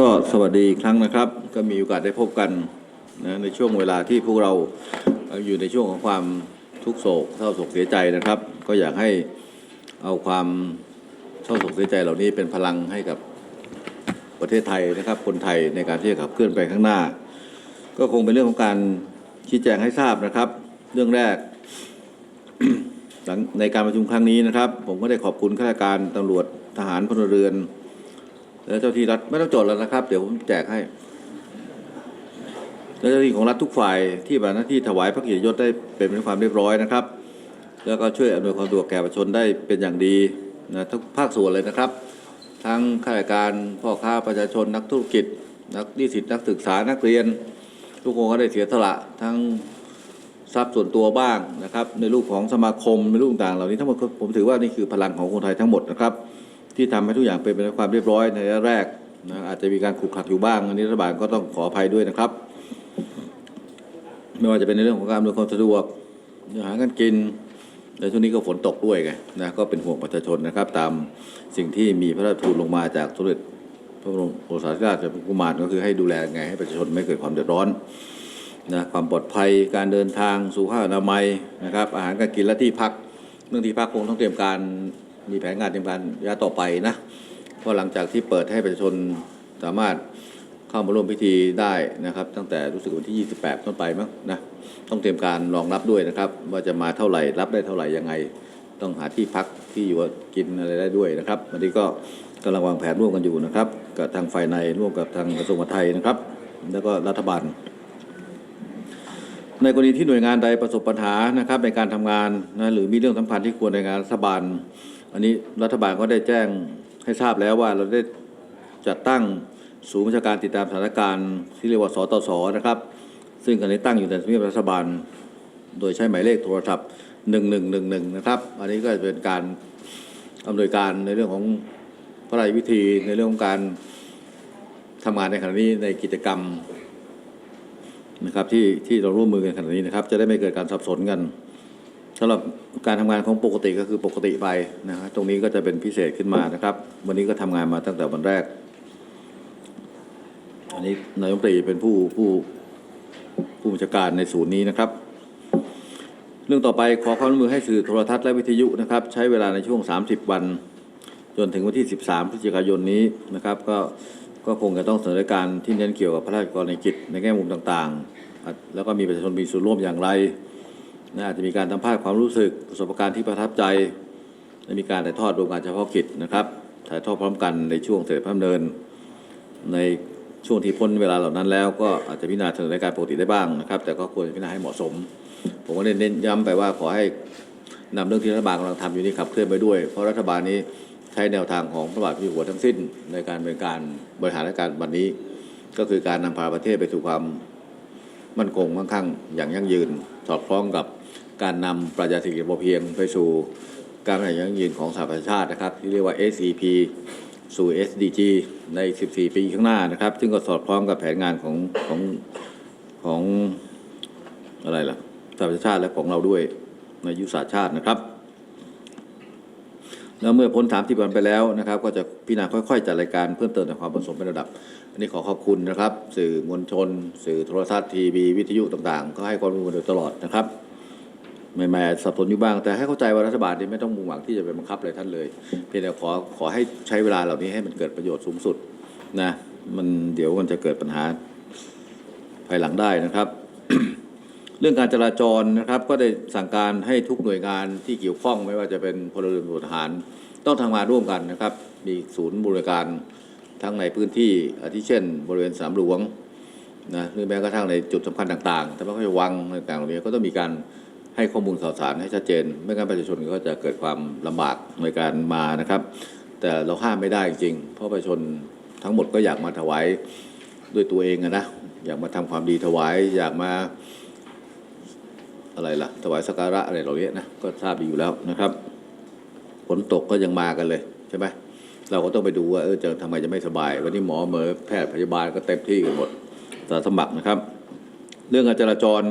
ก็สวัสดีอีกครั้งนะครับ ก็มีโอกาสได้พบกันนะในช่วงเวลาที่พวกเราอยู่ในช่วงของความทุกโศกเศร้าโศกเสียใจนะครับ ก็อยากให้เอาความเศร้าโศกเสียใจเหล่านี้เป็นพลังให้กับประเทศไทยนะครับ คนไทยในการที่จะขับเคลื่อนไปข้างหน้า ก็คงเป็นเรื่องของการชี้แจงให้ทราบนะครับ เรื่องแรกในการประชุมครั้งนี้นะครับ ผมก็ได้ขอบคุณข้าราชการตำรวจทหารพลเรือน และเจ้าที่รัฐไม่ต้องจดแล้วนะครับ เดี๋ยวผมแจกให้และเจ้าที่ของรัฐทุกฝ่ายที่บัติหน้าที่ถวายพระเกียรติยศได้เป็นไปด้วยความเรียบร้อยนะครับ แล้วก็ช่วยอำนวยความสะดวกแก่ประชาชนได้เป็นอย่างดีนะทุกภาคส่วนเลยนะครับ ทั้งข้าราชการพ่อค้าประชาชนนักธุรกิจ นักนิสิตนักศึกษานักเรียน ทุกคนก็ได้เสียสละทั้งทรัพย์ส่วนตัวบ้างนะครับ ในรูปของสมาคมในรูปต่างเหล่านี้ทั้งหมดผมถือว่านี่คือพลังของคนไทยทั้งหมดนะครับ ที่ทำให้ทุกอย่างเป็นไปด้วยความเรียบร้อยในระยะแรกนะอาจจะมีการขลุกขลักอยู่บ้างอันนี้รัฐบาลก็ต้องขออภัยด้วยนะครับ ไม่ว่าจะเป็นในเรื่องของการอำนวยความสะดวกอาหารการกินในช่วงนี้ก็ฝนตกด้วยไงนะก็เป็นห่วงประชาชนนะครับ ตามสิ่งที่มีพระราชทูลลงมาจากสมเด็จพระบรมโอรสาธิราชกุมารก็คือให้ดูแลไงให้ประชาชนไม่เกิดความเดือดร้อนนะความปลอดภัยการเดินทางสุขภาพอนามัยนะครับ อาหารการกินและที่พักเรื่องที่พักคงต้องเตรียมการ มีแผนงานเตรียมการระยะต่อไปนะเพราะหลังจากที่เปิดให้ประชาชนสามารถเข้ามาร่วมพิธีได้นะครับ ตั้งแต่รู้สึกวันที่ 28 ต้นไปมั้งนะต้องเตรียมการรองรับด้วยนะครับ ว่าจะมาเท่าไหร่รับได้เท่าไหร่ยังไง ต้องหาที่พักที่อยู่กินอะไรได้ด้วยนะครับวันนี้ก็กำลังวางแผนร่วมกันอยู่นะครับกับทางฝ่ายในร่วมกับทางกระทรวงมหาดไทยนะครับ แล้วก็รัฐบาล ในกรณีที่หน่วยงานใดประสบปัญหานะครับในการทำงานนะหรือมีเรื่องสำคัญที่ควรในงานรัฐบาล อันนี้รัฐบาลก็ได้แจ้งให้ทราบแล้วว่าเราได้จัดตั้งศูนย์บัญชาการติดตามสถานการณ์ที่เรียกว่าสตสนะครับ ซึ่งอันนี้ตั้งอยู่ในทำเนียบรัฐบาล โดยใช้หมายเลขโทรศัพท์ 1111 นะครับ อันนี้ก็จะเป็นการอำนวยการในเรื่องของพระราชวิธีในเรื่องของการทำงานในขณะนี้ในกิจกรรมนะครับที่ที่เราร่วมมือกันขนาดนี้นะครับ จะได้ไม่เกิดการสับสนกัน สำหรับการทำงานของปกติก็คือปกติไปนะครับตรงนี้ก็จะเป็นพิเศษขึ้นมานะครับ วันนี้ก็ทำงานมาตั้งแต่วันแรก อันนี้นายกรัฐมนตรีเป็นผู้ผู้ผู้บัญชาการในศูนย์นี้นะครับ เรื่องต่อไปขอความร่วมมือให้สื่อโทรทัศน์และวิทยุนะครับ ใช้เวลาในช่วง 30 วัน จนถึงวันที่ 13พฤศจิกายนนี้นะครับ ก็ก็คงจะต้องเสนอการที่เน้นเกี่ยวกับพระราชกรณียกิจในแง่มุมต่างๆ แล้วก็มีประชาชนมีส่วนร่วมอย่างไร นะอาจจะมีการทำภาพความรู้สึกประสบการณ์ที่ประทับใจและมีการถ่ายทอดรวมการเฉพาะกิจนะครับ ถ่ายทอดพร้อมกันในช่วงเสด็จพระดำเนิน ในช่วงที่พ้นเวลาเหล่านั้นแล้ว ก็อาจจะพิจารณาเสนอรายการปกติได้บ้างนะครับ แต่ก็ควรพิจารณาให้เหมาะสม ผมก็เน้นย้ำไปว่าขอให้นำเรื่องที่รัฐบาลกำลังทำอยู่นี้ขับเคลื่อนไปด้วย เพราะรัฐบาลนี้ใช้แนวทางของพระบาทพิหัวทั้งสิ้น ในการเป็นการบริหารราชการวันนี้ ก็คือการนำพาประเทศไปสู่ความ มั่นคงมั่งคั่งอย่างยั่งยืน สอดคล้องกับการนำปรัชาเศรษฐกิจพอเพียงไปสู่การบริหารอย่างยั่งยืนของสหประชาชาตินะครับ ที่เรียกว่า SCP สู่ SDG ใน 14 ปีข้างหน้านะครับ ซึ่งก็สอดคล้องกับแผนงานของของของอะไรล่ะสหประชาชาติและของเราด้วยในยุทธศาสตร์ชาตินะครับ แล้วเมื่อพ้นถามที่วันไปแล้วนะครับ ก็จะพิจารณาค่อยๆ จัดรายการเพิ่มเติมในความผสมเป็นระดับอันนี้ขอขอบคุณนะครับ สื่อมวลชน สื่อโทรทัศน์ทีวีวิทยุต่างๆ ก็ให้ความร่วมมือโดยตลอดนะครับไม่แม้สับสนอยู่บ้าง แต่ให้เข้าใจว่ารัฐบาลนี้ไม่ต้องมุ่งหวังที่จะไปบังคับอะไรท่านเลยเพียงแต่ขอขอให้ใช้เวลาเหล่านี้ให้มันเกิดประโยชน์สูงสุดนะมันเดี๋ยวมันจะเกิดปัญหาภายหลังได้นะครับ เรื่องการจราจรนะครับ ก็ได้สั่งการให้ทุกหน่วยงานที่เกี่ยวข้องไม่ว่าจะเป็นพลเรือนตำรวจทหาร ต้องทำงานร่วมกันนะครับ มีศูนย์บริการ ทั้งในพื้นที่อาทิเช่น บริเวณสามหลวงนะหรือแม้กระทั่งในจุดสำคัญต่างๆ แต่ไม่ค่อยวังต่างๆเหล่านี้ก็ต้องมีการให้ข้อมูลข่าวสารให้ชัดเจน ไม่งั้นประชาชนก็จะเกิดความลำบากในการมานะครับ แต่เราห้ามไม่ได้จริงๆเพราะประชาชนทั้งหมดก็อยากมาถวายด้วยตัวเองนะอยากมาทำความดีถวายอยากมาอะไรล่ะ ถวายสักการะอะไรเหล่านี้นะก็ทราบดีอยู่แล้วนะครับฝนตกก็ยังมากันเลยใช่ไหม เราก็ต้องไปดูว่าเออจะทำไมจะไม่สบาย วันนี้หมอเหมอแพทย์พยาบาลก็เต็มที่กันหมดสาสมัครนะครับ เรื่องการจราจร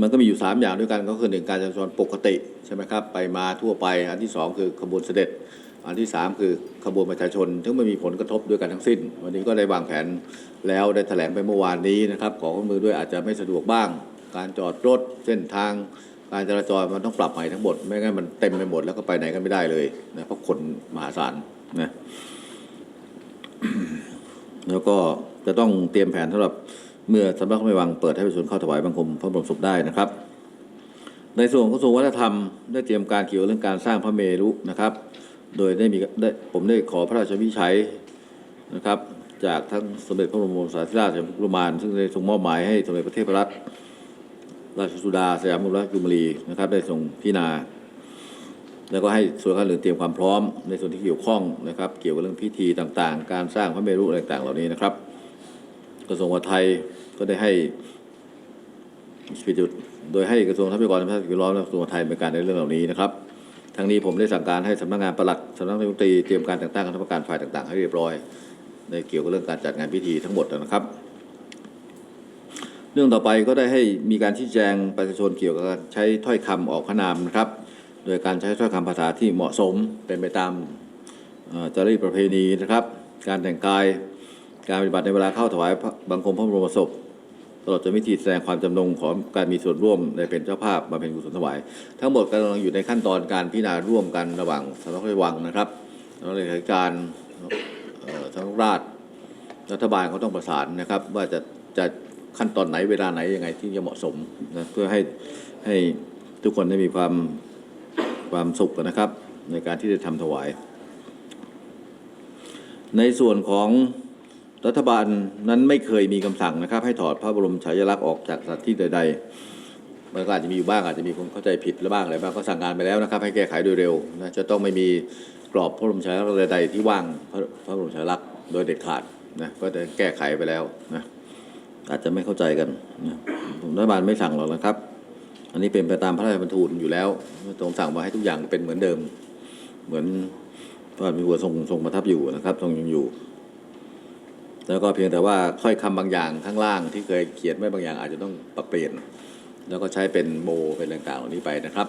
มันก็มีอยู่สามอย่างด้วยกันก็คือหนึ่งการจราจรปกติใช่ไหมครับไปมาทั่วไป อันที่สองคือขบวนเสด็จ อันที่สามคือขบวนประชาชนซึ่งไม่มีผลกระทบด้วยกันทั้งสิ้น วันนี้ก็ได้วางแผนแล้วได้แถลงไปเมื่อวานนี้นะครับขอความมือด้วยอาจจะไม่สะดวกบ้าง การจอดรถเส้นทาง การจราจรมันต้องปรับใหม่ทั้งหมด ไม่งั้นมันเต็มไปหมดแล้วก็ไปไหนกันไม่ได้เลยนะเพราะคนมหาศาลนะแล้วก็จะต้องเตรียมแผนสำหรับเมื่อสำนักพระราชวังเปิดให้ประชาชนเข้าถวายบังคมพระบรมศพได้นะครับ ในส่วนของกระทรวงวัฒนธรรมได้เตรียมการเกี่ยวเรื่องการสร้างพระเมรุนะครับ โดยได้มีได้ผมได้ขอพระราชวิชัยนะครับ จากทั้งสมเด็จพระบรมโอรสาธิราชสยามกุมารซึ่งได้ทรงมอบหมายให้สมเด็จพระเทพรัตน์ ราชสุดาสยามกุราชกุมรีนะครับ ได้ส่งพิจารณาแล้วก็ให้ส่วนการอื่นเตรียมความพร้อมในส่วนที่เกี่ยวข้องนะครับ เกี่ยวกับเรื่องพิธีต่างๆ การสร้างพระเมรุอะไรต่างๆ เหล่านี้นะครับกระทรวงวัฒน์ไทยก็ได้ให้พิจุด โดยให้กระทรวงทรัพยากรธรรมชาติสิ่งแวดล้อมและกระทรวงวัฒน์ไทยเป็นการในเรื่องเหล่านี้นะครับทั้งนี้ผมได้สั่งการให้สำนักงานปลัดสำนักนายกรัฐมนตรีเตรียมการแต่งตั้งคณะกรรมการฝ่ายต่างๆ ให้เรียบร้อย ในเกี่ยวกับเรื่องการจัดงานพิธีทั้งหมดนะครับ เรื่องต่อไปก็ได้ให้มีการชี้แจงประชาชนเกี่ยวกับการใช้ถ้อยคำออกพนามนะครับ โดยการใช้ถ้อยคำภาษาที่เหมาะสมเป็นไปตามจรีตประเพณีนะครับ การแต่งกายการปฏิบัติในเวลาเข้าถวายบังคมพระบรมศพตลอดจนวิธีแสดงความจำนงของการมีส่วนร่วมในเป็นเจ้าภาพมาเป็นกุศลถวาย ทั้งหมดกำลังอยู่ในขั้นตอนการพิจารณาร่วมกันระหว่างสำนักพระวังนะครับสำนักเลขาธิการทั้งราชรัฐบาลเขาต้องประสานนะครับ ว่าจะจะ ขั้นตอนไหนเวลาไหนยังไงที่จะเหมาะสมนะเพื่อให้ให้ทุกคนได้มีความความสุขนะครับ ในการที่จะทำถวาย ในส่วนของรัฐบาลนั้นไม่เคยมีคำสั่งนะครับ ให้ถอดพระบรมฉายาลักษณ์ออกจากสถานที่ใด ๆ มันก็อาจจะมีอยู่บ้างอาจจะมีคนเข้าใจผิดหรือบ้างอะไรบ้างก็สั่งการไปแล้วนะครับ ให้แก้ไขโดยเร็วนะจะต้องไม่มีกรอบพระบรมฉายาลักษณ์ใดๆที่ว่างพระพระบรมฉายาลักษณ์โดยเด็ดขาดนะก็จะแก้ไขไปแล้วนะ อาจจะไม่เข้าใจกันนะรัฐบาลไม่สั่งหรอกนะครับ อันนี้เป็นไปตามพระราชบัญญัติอยู่แล้วทรงสั่งมาให้ทุกอย่างเป็นเหมือนเดิม เหมือนพระบาทมีหัวทรงทรงประทับอยู่นะครับทรงยังอยู่ แล้วก็เพียงแต่ว่าถ้อยคำบางอย่างข้างล่างที่เคยเขียนไว้บางอย่างอาจจะต้องปรับเปลี่ยน แล้วก็ใช้เป็นโบเป็นต่างๆเหล่านี้ไปนะครับ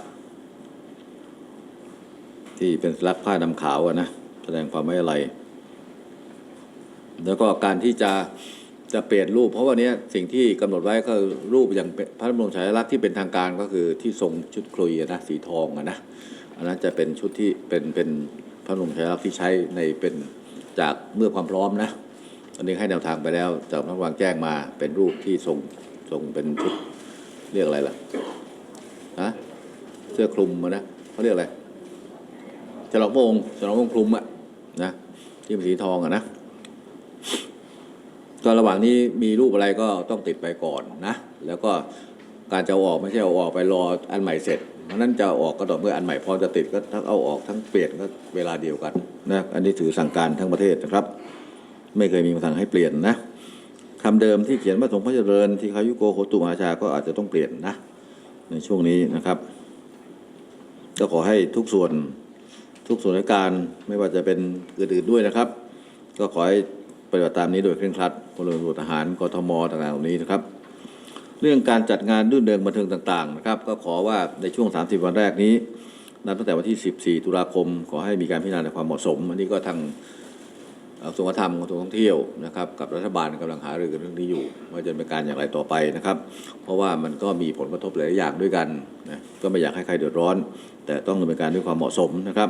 ที่เป็นสลักผ้าดำขาวนะแสดงความไม่อะไร แล้วก็การที่จะ จะเปลี่ยนรูป เพราะว่าเนี้สิ่งที่กำหนดไว้ก็คือรูปอย่างพระบรมฉายาลักษณ์ที่เป็นทางการก็คือที่ทรงชุดคลุยนะสีทองอะนะอันนั้นจะเป็นชุดที่เป็นเป็นพระบรมฉายาลักษณ์ที่ใช้ในเป็นจากเมื่อความพร้อมนะอันนี้ให้แนวทางไปแล้วจากนักวางแจ้งมาเป็นรูปที่ทรงทรงเป็นชุดเรียกอะไรล่ะฮะเสื้อคลุมนะเขาเรียกอะไรฉลองพระองค์ฉลองพระองค์คลุมอะนะที่เป็นสีทองอะนะ ก็ระหว่างนี้มีรูปอะไรก็ต้องติดไปก่อนนะ แล้วก็การจะออกไม่ใช่เอาออกไปรออันใหม่เสร็จเพราะนั้นจะออกก็ต่อเมื่ออันใหม่พร้อมจะติดก็ทั้งเอาออกทั้งเปลี่ยนก็เวลาเดียวกันนะอันนี้ถือสั่งการทั้งประเทศนะครับ ไม่เคยมีคำสั่งให้เปลี่ยนนะคำเดิมที่เขียนว่าทรงพระเจริญที่เขายุโกโหตุมหาชาก็อาจจะต้องเปลี่ยนนะ ในช่วงนี้นะครับ ก็ขอให้ทุกส่วนทุกส่วนราชการไม่ว่าจะเป็นอื่นๆด้วยนะครับ ก็ขอให้ ปฏิบัติตามนี้โดยเคร่งครัดพลเรือนทหารกทมต่างๆเหล่านี้นะครับ เรื่องการจัดงานรื่นเริงบันเทิงต่างๆนะครับ ก็ขอว่าในช่วง 30 วันแรกนี้นับตั้งแต่วันที่ 14 ตุลาคม ขอให้มีการพิจารณาในความเหมาะสม อันนี้ก็ทางเอ่อกระทรวงวัฒนธรรมกระทรวงท่องเที่ยวนะครับกับรัฐบาลกำลังหารือกันเรื่องนี้อยู่ ว่าจะเป็นการอย่างไรต่อไปนะครับ เพราะว่ามันก็มีผลกระทบหลายอย่างด้วยกันนะก็ไม่อยากให้ใครเดือดร้อน แต่ต้องดำเนินการด้วยความเหมาะสมนะครับ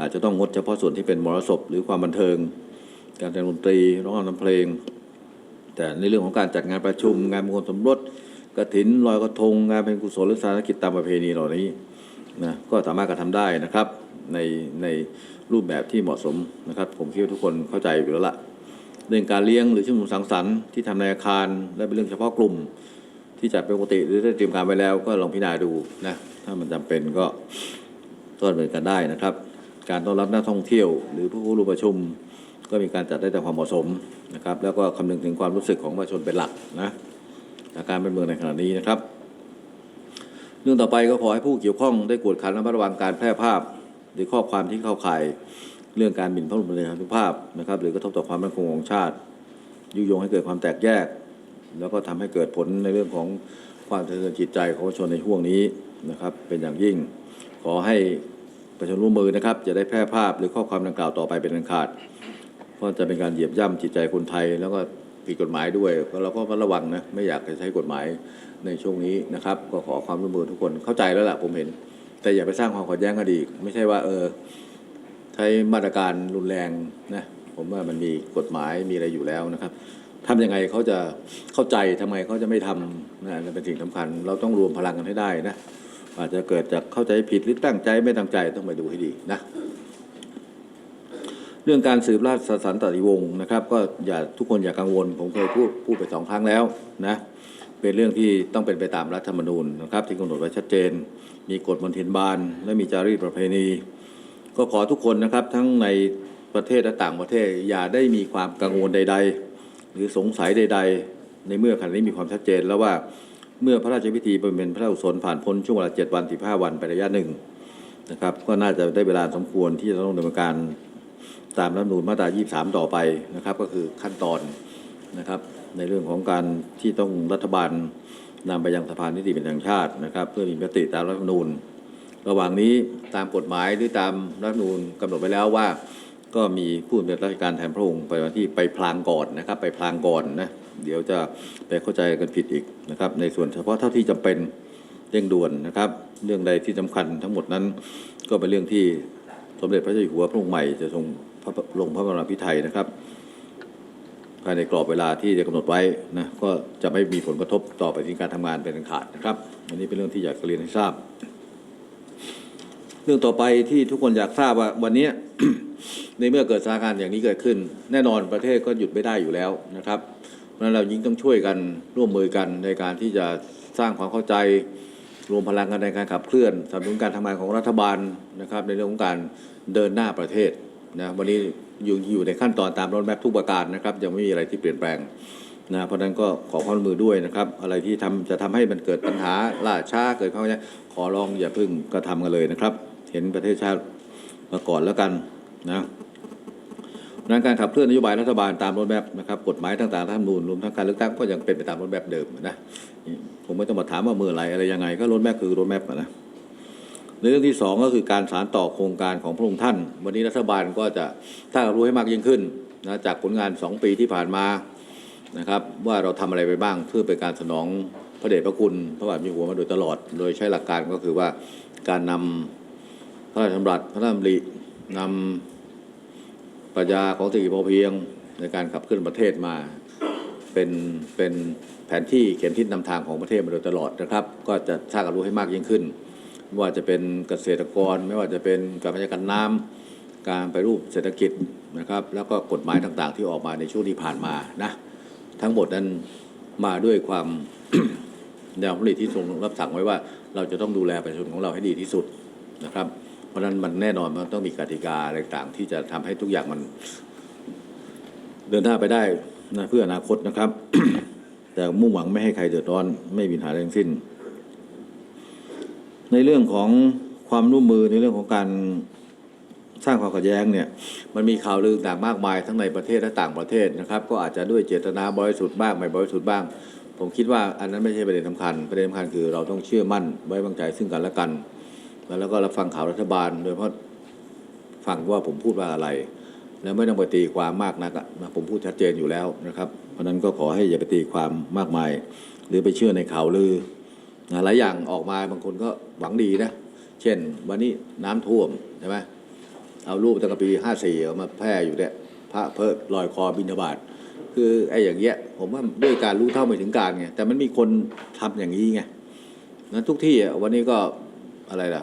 อาจจะต้องงดเฉพาะส่วนที่เป็นมรสพหรือความบันเทิง การแสดงดนตรีร้องรำเพลง แต่ในเรื่องของการจัดงานประชุม งานมงคลสมรสกฐินลอยกระทงงานเป็นกุศลหรือสาธารกิจตามประเพณีเหล่านี้นะก็สามารถกระทำได้นะครับในในรูปแบบที่เหมาะสมนะครับ ผมคิดว่าทุกคนเข้าใจอยู่แล้วละเรื่องการเลี้ยงหรือชุมนุมสังสรรค์ที่ทำในอาคาร และเป็นเรื่องเฉพาะกลุ่ม ที่จัดเป็นปกติหรือได้เตรียมการไว้แล้ว ก็ลองพิจารณาดูนะถ้ามันจำเป็นก็ก็ดำเนินการได้นะครับ การต้อนรับนักท่องเที่ยว หรือผู้ร่วมประชุม ก็มีการจัดได้ตามความเหมาะสมนะครับ แล้วก็คำนึงถึงความรู้สึกของประชาชนเป็นหลักนะสถานการณ์เป็นเมืองในขณะนี้นะครับ เรื่องต่อไปก็ขอให้ผู้เกี่ยวข้องได้กวดขันและระมัดระวังการแพร่ภาพ หรือข้อความที่เข้าข่ายเรื่องการหมิ่นพระบรมราชูปภาพนะครับ หรือกระทบต่อความมั่นคงของชาติ ยุยงให้เกิดความแตกแยก แล้วก็ทำให้เกิดผลในเรื่องของความสะเทือนจิตใจของประชาชนในช่วงนี้นะครับ เป็นอย่างยิ่งขอให้ประชาชนร่วมมือนะครับจะได้แพร่ภาพหรือข้อความดังกล่าวต่อไปเป็นอันขาด เพราะจะเป็นการเหยียบย่ำจิตใจคนไทย แล้วก็ผิดกฎหมายด้วยก็เราก็ระวังนะไม่อยากจะใช้กฎหมายในช่วงนี้นะครับ ก็ขอความร่วมมือทุกคนเข้าใจแล้วล่ะผมเห็น แต่อย่าไปสร้างความขัดแย้งกันอีกไม่ใช่ว่าเออใช้มาตรการรุนแรงนะผมว่ามันมีกฎหมายมีอะไรอยู่แล้วนะครับทำยังไงเขาจะเข้าใจทำไมเขาจะไม่ทำนะนั่นเป็นสิ่งสำคัญ เราต้องรวมพลังกันให้ได้นะอาจจะเกิดจากเข้าใจผิดหรือตั้งใจไม่ตั้งใจต้องไปดูให้ดีนะ เรื่องการสืบราชสันตติวงศ์นะครับ ก็อย่าทุกคนอย่ากังวล ผมเคยพูดพูดไปสองครั้งแล้วนะเป็นเรื่องที่ต้องเป็นไปตามรัฐธรรมนูญนะครับ ที่กำหนดไว้ชัดเจน มีกฎมนเทียนบานและมีจารีตประเพณี ก็ขอทุกคนนะครับทั้งในประเทศและต่างประเทศอย่าได้มีความกังวลใด ๆ หรือสงสัยใด ๆ ในเมื่อขณะนี้มีความชัดเจนแล้วว่าเมื่อพระราชพิธีบำเพ็ญพระราชกุศลผ่านพ้นช่วงเวลาเจ็ดวันสิบห้าวันไประยะหนึ่งนะครับก็น่าจะได้เวลาสมควรที่จะต้องดำเนินการ ตามรัฐธรรมนูญมาตรา 23 ต่อไปนะครับ ก็คือขั้นตอนนะครับ ในเรื่องของการที่ต้องรัฐบาลนำไปยังสภานิติบัญญัติแห่งชาตินะครับ เพื่อมีมติตามรัฐธรรมนูญระหว่างนี้ตามกฎหมายหรือตามรัฐธรรมนูญกำหนดไว้แล้วว่า ก็มีผู้เป็นราชการแทนพระองค์ไปวันที่ไปพลางก่อนนะครับ ไปพลางก่อนนะเดี๋ยวจะไปเข้าใจกันผิดอีกนะครับ ในส่วนเฉพาะเท่าที่จำเป็นเร่งด่วนนะครับ เรื่องใดที่สำคัญทั้งหมดนั้นก็เป็นเรื่องที่สมเด็จพระเจ้าอยู่หัวพระองค์ใหม่จะทรง ลงพระบรมพิไทยนะครับ ภายในกรอบเวลาที่จะกำหนดไว้นะก็จะไม่มีผลกระทบต่อไปที่การทำงานเป็นอันขาดนะครับ อันนี้เป็นเรื่องที่อยากเรียนให้ทราบ เรื่องต่อไปที่ทุกคนอยากทราบว่าวันนี้ในเมื่อเกิดสถานการณ์อย่างนี้เกิดขึ้น แน่นอนประเทศก็หยุดไม่ได้อยู่แล้วนะครับ เพราะฉะนั้นเรายิ่งต้องช่วยกันร่วมมือกันในการที่จะสร้างความเข้าใจรวมพลังกันในการขับเคลื่อนสนับสนุนการทำงานของรัฐบาลนะครับ ในเรื่องของการเดินหน้าประเทศ นะวันนี้อยู่อยู่ในขั้นตอนตามรถแมพทุกประการนะครับยังไม่มีอะไรที่เปลี่ยนแปลงนะเพราะนั้นก็ขอความร่วมมือด้วยนะครับ อะไรที่ทำจะทำให้มันเกิดปัญหาล่าช้าเกิดความเนี่ยขอร้องอย่าเพิ่งกระทำกันเลยนะครับ เห็นประเทศชาติมาก่อนแล้วกันนะนั้นการขับเคลื่อนนโยบายรัฐบาลตามรถแมพนะครับกฎหมายต่างๆรัฐธรรมนูญรวมทั้งการเลือกตั้งก็ยังเป็นไปตามรถแมพเดิมนะผมไม่ต้องมาถามว่าเมื่อไรอะไรยังไงก็รถแมพคือรถแมพนะ ในเรื่องที่สองก็คือการสารต่อโครงการของพระองค์ท่าน วันนี้รัฐบาลก็จะถ้ารู้ให้มากยิ่งขึ้นนะจากผลงานสองปีที่ผ่านมานะครับว่าเราทำอะไรไปบ้างเพื่อเป็นการสนองพระเดชพระคุณพระบาทมีหัวมาโดยตลอด โดยใช้หลักการก็คือว่าการนำพระราชดำรัสพระราชดำรินำปรัชญาของเศรษฐกิจพอเพียงในการขับเคลื่อนประเทศมาเป็นเป็นแผนที่เขียนทิศนำทางของประเทศมาโดยตลอดนะครับ ก็จะสร้างการรู้ให้มากยิ่งขึ้น ไม่ว่าจะเป็นเกษตรกร ไม่ว่าจะเป็นการบริการน้ำการไปรูปเศรษฐกิจนะครับ แล้วก็กฎหมายต่างๆ ที่ออกมาในช่วงที่ผ่านมานะทั้งหมดนั้นมาด้วยความแนวผลิตที่ทรงรับสั่งไว้ว่า เราจะต้องดูแลประชาชนของเราให้ดีที่สุดนะครับ เพราะฉะนั้นมันแน่นอนมันต้องมีกติกาอะไรต่างๆที่จะทำให้ทุกอย่างมัน เดินหน้าไปได้นะเพื่ออนาคตนะครับ แต่มุ่งหวังไม่ให้ใครเดือดร้อนไม่มีปัญหาใดทั้งสิ้น ในเรื่องของความร่วมมือในเรื่องของการสร้างความขัดแย้งเนี่ยมันมีข่าวลือต่างมากมายทั้งในประเทศและต่างประเทศนะครับ ก็อาจจะด้วยเจตนาบริสุทธิ์บ้างไม่บริสุทธิ์บ้าง ผมคิดว่าอันนั้นไม่ใช่ประเด็นสำคัญ ประเด็นสำคัญคือเราต้องเชื่อมั่นไว้วางใจซึ่งกันและกัน แล้วก็รับฟังข่าวรัฐบาล โดยเฉพาะฟังว่าผมพูดว่าอะไร แล้วไม่ต้องไปตีความมากนักนะผมพูดชัดเจนอยู่แล้วนะครับ เพราะนั้นก็ขอให้อย่าไปตีความมากมาย หรือไปเชื่อในข่าวลือ หลายอย่างออกมาบางคนก็หวังดีนะ เช่น วันนี้น้ำท่วมใช่ไหมเอารูปตั้งแต่ปีห้าสี่เอามาแพร่อยู่เนี่ยพระเพิดลอยคอบินทบาทคือไอ้อย่างเงี้ย ผมว่าด้วยการรู้เท่าไม่ถึงการไงแต่มันมีคนทำอย่างนี้ไงนั้นทุกที่วันนี้ก็อะไรล่ะ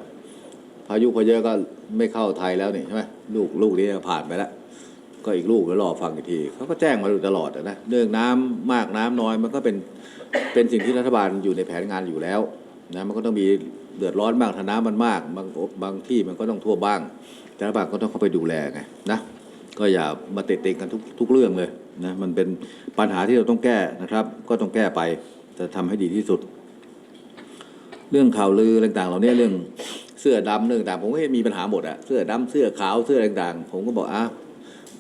พายุพอเยอะก็ไม่เข้าไทยแล้วนี่ใช่ไหมลูกลูกนี้ผ่านไปแล้ว ก็อีกลูกก็รอฟังอีกทีเขาก็แจ้งมาอยู่ตลอดนะเรื่องน้ำมากน้ำน้อยมันก็เป็นเป็นสิ่งที่รัฐบาลอยู่ในแผนงานอยู่แล้วนะมันก็ต้องมีเดือดร้อนบ้างถ้าน้ำมันมากบางบางที่มันก็ต้องทั่วบ้าง แต่รัฐบาลก็ต้องเข้าไปดูแลไงนะก็อย่ามาติดติงกันทุกทุกเรื่องเลยนะมันเป็นปัญหาที่เราต้องแก้นะครับ ก็ต้องแก้ไปจะทำให้ดีที่สุด เรื่องข่าวลือต่างๆเหล่านี้เรื่องเสื้อดำเรื่องต่างผมก็เห็นมีปัญหาหมดอะเสื้อดำเสื้อขาวเสื้อต่างๆ ผมก็บอกอ้าว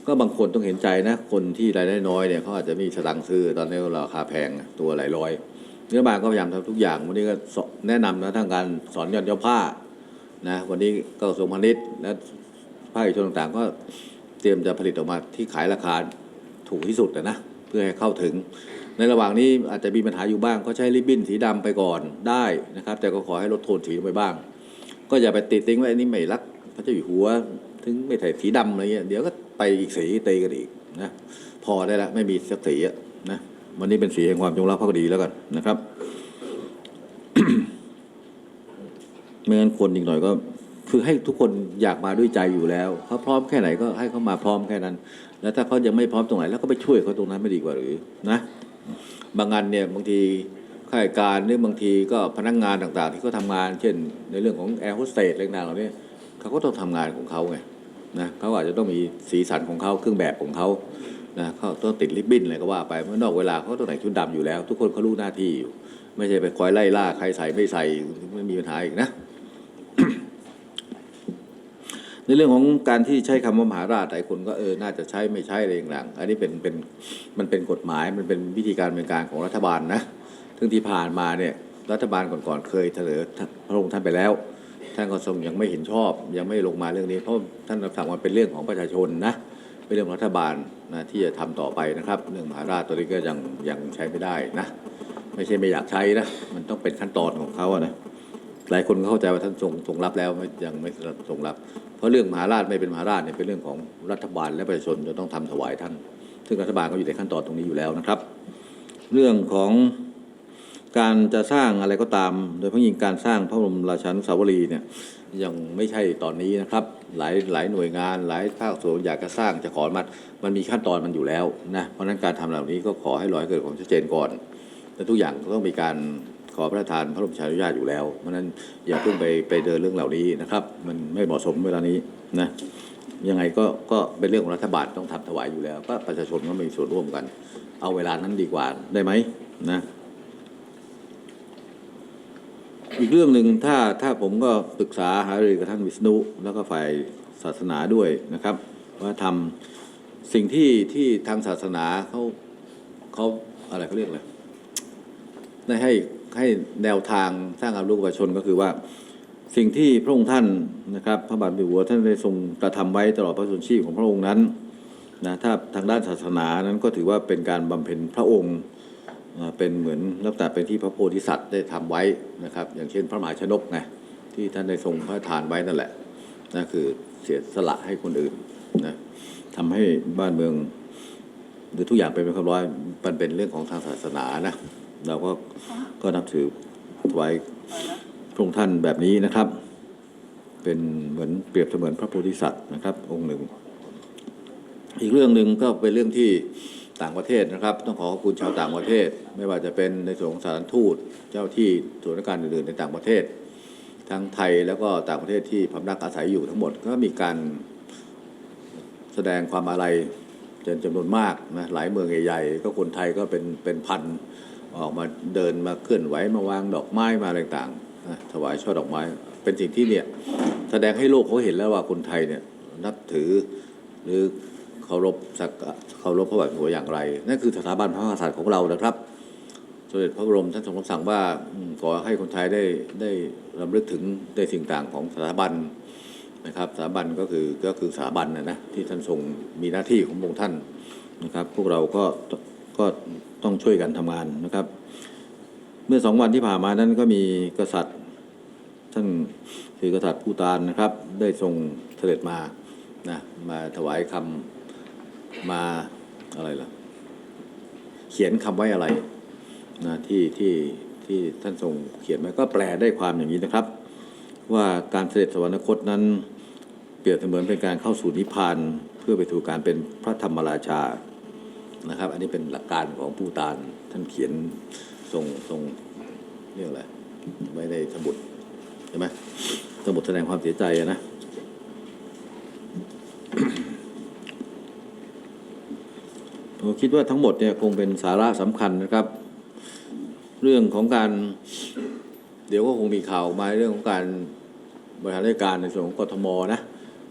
ก็บางคนต้องเห็นใจนะคนที่รายได้น้อยเนี่ยเขาอาจจะไมมีสตังค์ซื้อตอนนี้ราคาแพงตัวหลายร้อยเนื้อบางก็พยายามทำทุกอย่างวันนี้ก็แนะนำนะทางการสอนย่อนย่อผ้านะวันนี้ก็กระทรวงพาณิชย์และภาคเอกชนต่างๆ ก็เตรียมจะผลิตออกมาที่ขายราคาถูกที่สุดนะเพื่อให้เข้าถึง ในระหว่างนี้อาจจะมีปัญหาอยู่บ้างก็ใช้ริบบิ้นสีดำไปก่อนได้นะครับ แต่ก็ขอให้ลดโทนสีลงไปบ้าง ก็อย่าไปติดติ้งว่าอันนี้ไม่รักพระเจ้าอยู่หัว ถึงไม่ใส่สีดำอะไรเงี้ยเดี๋ยวก็ ไปอีกสีตีกันอีกนะพอได้ละไม่มีสักสีอะนะวันนี้เป็นสีแห่งความจงรักภักดีแล้วกันนะครับไม่งั้นคนอีกหน่อยก็ คือให้ทุกคนอยากมาด้วยใจอยู่แล้วเขาพร้อมแค่ไหนก็ให้เขามาพร้อมแค่นั้น แล้วถ้าเขายังไม่พร้อมตรงไหน แล้วก็ไปช่วยเขาตรงนั้นไม่ดีกว่าหรือนะบางงานเนี่ยบางทีข้าราชการหรือบางทีก็พนักงานต่าง ๆ ที่เขาทำงาน เช่น ในเรื่องของแอร์โฮสเตสอะไรต่างๆเหล่านี้เขาก็ต้องทำงานของเขาไง นะเขาอาจจะต้องมีสีสันของเขาเครื่องแบบของเขานะเขาต้องติดริบบิ้นอะไรก็ว่าไปเมื่อนอกเวลาเขาต้องแต่ชุดดำอยู่แล้ว ทุกคนเขารู้หน้าที่อยู่ ไม่ใช่ไปคอยไล่ล่าใครใส่ไม่ใส่ไม่มีปัญหาอีกนะ ในเรื่องของการที่ใช้คำว่ามหาราชหลายคนก็เออน่าจะใช้ไม่ใช้อะไรอย่างๆอันนี้เป็นเป็นมันเป็นกฎหมายมันเป็นวิธีการเป็นการของรัฐบาลนะซึ่งที่ผ่านมาเนี่ยรัฐบาลก่อนๆเคยเสนอพระองค์ท่านไปแล้ว ท่านก็ทรงยังไม่เห็นชอบ ยังไม่ลงมาเรื่องนี้เพราะท่านรับสั่งว่าเป็นเรื่องของประชาชนนะเป็นเรื่องรัฐบาลนะที่จะทำต่อไปนะครับ เรื่องมหาราชตัวนี้ก็ยังยังใช้ไม่ได้นะไม่ใช่ไม่อยากใช้นะมันต้องเป็นขั้นตอนของเขาอะนะหลายคนเข้าใจว่าท่านทรงทรงรับแล้วไม่ยังไม่ทรงรับ เพราะเรื่องมหาราชไม่เป็นมหาราชเนี่ยเป็นเรื่องของรัฐบาลและประชาชนจะต้องทำถวายท่าน ซึ่งรัฐบาลก็อยู่ในขั้นตอนตรงนี้อยู่แล้วนะครับ เรื่องของ การจะสร้างอะไรก็ตาม โดยเฉพาะยิ่งการสร้างพระบรมราชานุสาวรีย์เนี่ยยังไม่ใช่ตอนนี้นะครับ หลายหลายหน่วยงาน หลายภาคส่วนอยากจะสร้างจะขออนุมัดมันมีขั้นตอนมันอยู่แล้วนะเพราะฉะนั้นการทำเหล่านี้ก็ขอให้รอให้เกิดความชัดเจนก่อนแต่ทุกอย่างก็ต้องมีการขอพระราชทานพระบรมราชานุญาตอยู่แล้วเพราะฉะนั้นอย่าเพิ่งไปไปเดินเรื่องเหล่านี้นะครับ มันไม่เหมาะสมเวลานี้นะยังไงก็ก็เป็นเรื่องของรัฐบาลต้องทำถวายอยู่แล้ว ก็ประชาชนก็มีส่วนร่วมกัน เอาเวลานั้นดีกว่าได้ไหมนะ อีกเรื่องหนึ่งถ้าถ้าผมก็ปรึกษาหารือกับท่านวิษณุแล้วก็ฝ่ายศาสนาด้วยนะครับว่าทำสิ่งที่ที่ทางศาสนาเขาเขาอะไรเขาเรียกอะไรได้ให้ให้แนวทางสร้างความรู้กับประชาชนก็คือว่าสิ่งที่พระองค์ท่านนะครับ พระบาทมเด็จอยู่หัวท่านได้ทรงกระทำไว้ตลอดพระชนชีพของพระองค์นั้นนะถ้าทางด้านศาสนานั้นก็ถือว่าเป็นการบำเพ็ญพระองค์ เป็นเหมือนลักษณะเป็นที่พระโพธิสัตว์ได้ทำไว้นะครับ อย่างเช่น พระมหาชนกไงที่ท่านได้ทรงพระทานไว้นั่นแหละนั่นคือเสียสละให้คนอื่นนะทำให้บ้านเมืองหรือทุกอย่างเป็นไปเรียบร้อยมันเป็นเรื่องของทางศาสนานะเราก็ก็นับถือไว้พระองค์ท่านแบบนี้นะครับ เป็นเหมือนเปรียบเสมือนพระโพธิสัตว์นะครับ องค์หนึ่ง อีกเรื่องหนึ่งก็เป็นเรื่องที่ ต่างประเทศนะครับ ต้องขอขอบคุณชาวต่างประเทศ ไม่ว่าจะเป็นในส่วนของสถารทูตเจ้าที่ส่วนราชการอื่นๆในต่างประเทศ ทั้งไทยแล้วก็ต่างประเทศที่พำนักอาศัยอยู่ทั้งหมดก็มีการแสดงความอาลัยจนจำนวนมากนะหลายเมืองใหญ่ๆก็คนไทยก็เป็นเป็นพันออกมาเดินมาเคลื่อนไหวมาวางดอกไม้มาอะไรต่างๆนะถวายช่อดอกไม้ เป็นสิ่งที่เนี่ยแสดงให้โลกเขาเห็นแล้วว่าคนไทยเนี่ยนับถือหรือ เคารพสักเคารพพระบาทสมเด็จอย่างไร นั่นคือสถาบันพระมหากษัตริย์ของเรานะครับสมเด็จพระบรมท่านทรงรับสั่งว่าขอให้คนไทยได้ได้รำลึกถึงในสิ่งต่างของสถาบันนะครับสถาบันก็คือก็คือสถาบันนะนะที่ท่านทรงมีหน้าที่ของพระองค์ท่านนะครับ พวกเราก็ก็ต้องช่วยกันทำงานนะครับ เมื่อสองวันที่ผ่านมานั้นก็มีกษัตริย์ ท่านคือกษัตริย์ภูตานนะครับ ได้ทรงเสด็จมานะมาถวายคำ มาอะไรล่ะ เขียนคำไว้อะไรนะที่ที่ที่ท่านทรงเขียนไว้ก็แปลได้ความอย่างนี้นะครับ ว่าการเสด็จสวรรคตนั้น เปรียบเสมือนเป็นการเข้าสู่นิพพานเพื่อไปสู่การเป็นพระธรรมราชานะครับ อันนี้เป็นหลักการของผู้ตานท่านเขียนทรงทรงเรียกอะไรไว้ในสมุดใช่ไหมสมุดแสดงความเสียใจนะ ผมคิดว่าทั้งหมดเนี่ยคงเป็นสาระสำคัญนะครับ เรื่องของการ เดี๋ยวก็คงมีข่าวมาเรื่องของการบริหารราชการในส่วนของกทมนะ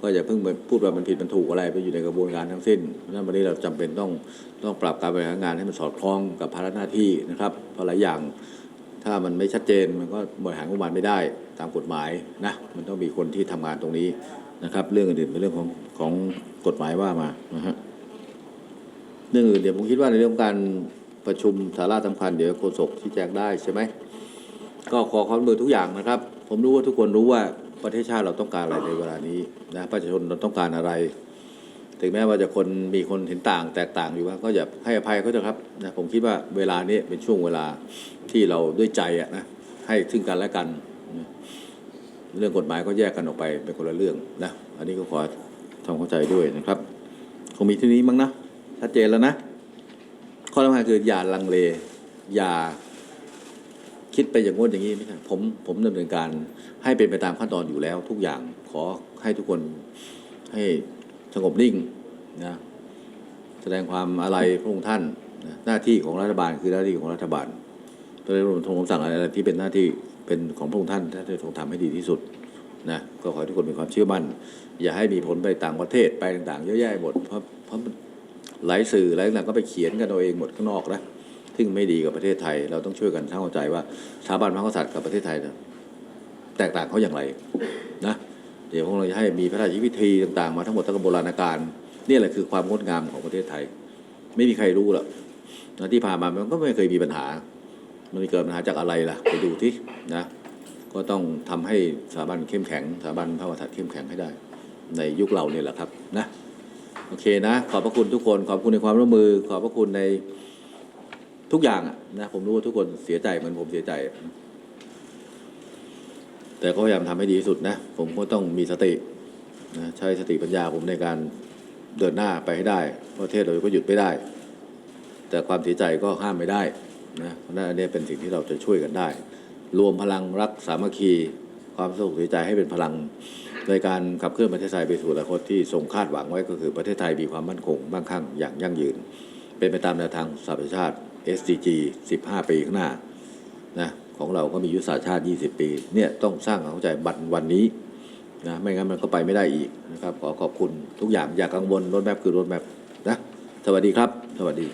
ก็อย่าเพิ่งไปพูดว่ามันผิดมันถูกอะไรไปอยู่ในกระบวนการทั้งสิ้นเพราะนั้นวันนี้เราจำเป็นต้องต้องปรับการบริหารงานให้มันสอดคล้องกับภาระหน้าที่นะครับเพราะหลายอย่างถ้ามันไม่ชัดเจนมันก็บริหารงบประมาณไม่ได้ตามกฎหมายนะมันต้องมีคนที่ทำงานตรงนี้นะครับ เรื่องอื่นเป็นเรื่องของของกฎหมายว่ามานะฮะ เรื่องอื่นเดี๋ยวผมคิดว่าในเรื่องของการประชุมสาระสำคัญเดี๋ยวโฆษกชี้แจงได้ใช่ไหมก็ขอความมือทุกอย่างนะครับ ผมรู้ว่าทุกคนรู้ว่าประเทศชาติเราต้องการอะไรในเวลานี้นะประชาชนเราต้องการอะไร ถึงแม้ว่าจะคนมีคนเห็นต่างแตกต่างอยู่บ้างก็อย่าให้อภัยเขาเถอะครับนะผมคิดว่าเวลานี้เป็นช่วงเวลาที่เราด้วยใจอะนะให้ซึ่งกันและกัน เรื่องกฎหมายก็แยกกันออกไปเป็นคนละเรื่องนะอันนี้ก็ขอทำเข้าใจด้วยนะครับ คงมีที่นี้มั้งนะ ชัดเจนแล้วนะ ข้อสำคัญคืออย่าลังเล อย่าคิดไปอย่างงดอย่างนี้ไม่ใช่ผมผมดำเนินการให้เป็นไปตามขั้นตอนอยู่แล้ว ทุกอย่างขอให้ทุกคนให้สงบนิ่งนะแสดงความอะไรพระองค์ท่านนะหน้าที่ของรัฐบาลคือหน้าที่ของรัฐบาลตัวเองทรงคำสั่งอะไรที่เป็นหน้าที่เป็นของพระองค์ท่านท่านจะทรงทำให้ดีที่สุดนะก็ขอให้ทุกคนมีความเชื่อมั่น อย่าให้มีผลไปต่างประเทศไปต่างๆเยอะแยะหมดเพราะ หลายสื่อหลายต่างก็ไปเขียนกันเอาเองหมดข้างนอกนะซึ่งไม่ดีกับประเทศไทย เราต้องช่วยกันสร้งเข้าใจว่าสถาบันพระมหากษัตริย์กับประเทศไทยนี่ยแตกต่างเขาอย่างไรนะเดี๋ยวพวกเราจะให้มีพระราชพิธีต่างๆ มาทั้งหมดตั้งแต่โบราณกาลนี่แหละคือความงดงามของประเทศไทย ไม่มีใครรู้หรอกนะที่ผ่านมามันก็ไม่เคยมีปัญหา มันเกิดปัญหาจากอะไรล่ะ ไปดูที่นะก็ต้องทำให้สถาบันเข้มแข็งสถาบันพระมหากษัตริย์เข้มแข็งให้ได้ ในยุคเราเนี่ยแหละครับนะ โอเคนะ ขอบพระคุณทุกคน ขอบคุณในความร่วมมือ ขอบพระคุณในทุกอย่างนะผมรู้ว่าทุกคนเสียใจเหมือนผมเสียใจ แต่ก็พยายามทำให้ดีที่สุดนะ ผมก็ต้องมีสตินะใช้สติปัญญาผมในการเดินหน้าไปให้ได้เพราะประเทศเราก็หยุดไม่ได้ แต่ความเสียใจก็ห้ามไม่ได้นะเพราะนั้นอันนี้เป็นสิ่งที่เราจะช่วยกันได้ รวมพลังรักสามัคคี ความสงบเสียใจให้เป็นพลัง ในการขับเคลื่อนประเทศไทยไปสู่อนาคตที่ทรงคาดหวังไว้ก็คือประเทศไทยมีความมั่นคงมั่งคั่งอย่างยั่งยืน เป็นไปตามแนวทางสหประชาชาติ SDG 15 ปีข้างหน้านะของเราก็มียุทธศาสตร์ชาติ 20 ปีเนี่ยต้องสร้างความเข้าใจบันวันนี้นะไม่งั้นมันก็ไปไม่ได้อีกนะครับขอขอบคุณทุกอย่างอย่ากังวลรถแมพคือรถแมพนะสวัสดีครับ สวัสดี